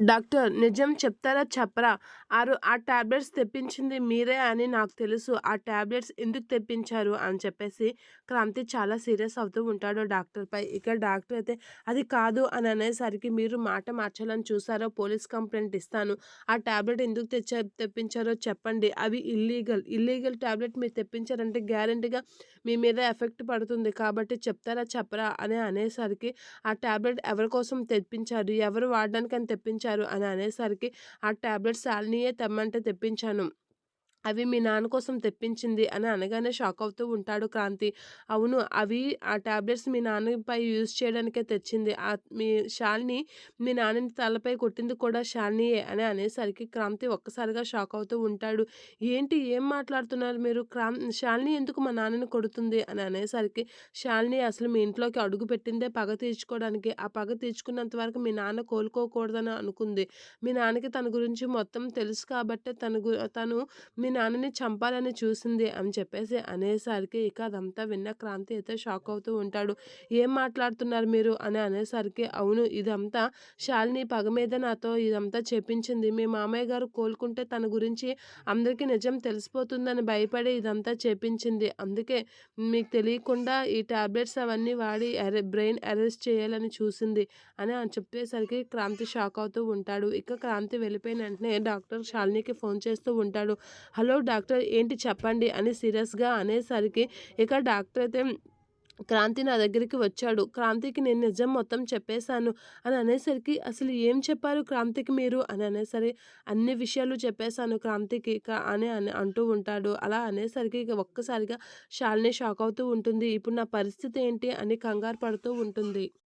Doctor నిజం చెప్తారా చెప్పరా? ఆరు ఆ టాబ్లెట్స్ తెప్పించింది మీరే అని నాకు తెలుసు. ఆ ట్యాబ్లెట్స్ ఎందుకు తెప్పించారు? అని చెప్పేసి క్రాంతి చాలా సీరియస్ అవుతూ ఉంటాడు డాక్టర్పై. ఇక డాక్టర్ అయితే అది కాదు అని అనేసరికి మీరు మాట మార్చాలని చూసారో పోలీస్ కంప్లైంట్ ఇస్తాను. ఆ ట్యాబ్లెట్ ఎందుకు తెచ్చారు తెప్పించారో చెప్పండి. అవి ఇల్లీగల్. ఇల్లీగల్ టాబ్లెట్ మీరు తెప్పించారంటే గ్యారంటీగా మీ మీద ఎఫెక్ట్ పడుతుంది. కాబట్టి చెప్తారా చెప్పరా అని అనేసరికి ఆ టాబ్లెట్ ఎవరి కోసం తెప్పించారు? ఎవరు వాడడానికి అని తెప్పించారు? అని అనేసరికి ఆ టాబ్లెట్స్ శాలినియే తెమ్మంటే తెప్పించాను. అవి మీ నాన్న కోసం తెప్పించింది అని అనగానే షాక్ అవుతూ ఉంటాడు క్రాంతి. అవును అవి ఆ ట్యాబ్లెట్స్ మీ నాన్నపై యూజ్ చేయడానికే తెచ్చింది. ఆ మీ శాలిని మీ నాన్నని తలపై కొట్టింది కూడా శాలినియే అని అనేసరికి క్రాంతి ఒక్కసారిగా షాక్ అవుతూ ఉంటాడు. ఏంటి ఏం మాట్లాడుతున్నారు మీరు? క్రాం శాలిని ఎందుకు మా నాన్నని కొడుతుంది? అని అనేసరికి శాలిని అసలు మీ ఇంట్లోకి అడుగు పెట్టిందే పగ తీర్చుకోవడానికి. ఆ పగ తీర్చుకున్నంత వరకు మీ నాన్న కోలుకోకూడదని అనుకుంది. మీ నాన్నకి తన గురించి మొత్తం తెలుసు కాబట్టే తన తను మీ నాన్నని చంపాలని చూసింది అని చెప్పేసి అనేసరికి ఇక అదంతా విన్న క్రాంతి అయితే షాక్ అవుతూ ఉంటాడు. ఏం మాట్లాడుతున్నారు మీరు? అని అనేసరికి అవును ఇదంతా శాలిని పగ మీద నాతో ఇదంతా చెప్పించింది. మీ మామయ్య గారు కోలుకుంటే తన గురించి అందరికీ నిజం తెలిసిపోతుందని భయపడి ఇదంతా చేపించింది అందుకే మీకు తెలియకుండా ఈ టాబ్లెట్స్ అవన్నీ వాడి బ్రెయిన్ అరెస్ట్ చేయాలని చూసింది అని అని చెప్పేసరికి క్రాంతి షాక్ అవుతూ ఉంటాడు. ఇక క్రాంతి వెళ్ళిపోయిన వెంటనే డాక్టర్ శాలినికి ఫోన్ చేస్తూ ఉంటాడు. హలో హలో డాక్టర్ ఏంటి చెప్పండి? అని సీరియస్గా అనేసరికి ఇక డాక్టర్ అయితే క్రాంతి నా దగ్గరికి వచ్చాడు. క్రాంతికి నేను నిజం మొత్తం చెప్పేశాను అని అనేసరికి అసలు ఏం చెప్పారు క్రాంతికి మీరు? అని అనేసరి అన్ని విషయాలు చెప్పేశాను క్రాంతికి అని అని అంటూ ఉంటాడు. అలా అనేసరికి ఇక ఒక్కసారిగా షాలిని షాక్ అవుతూ ఉంటుంది. ఇప్పుడు నా పరిస్థితి ఏంటి? అని కంగారు పడుతూ ఉంటుంది.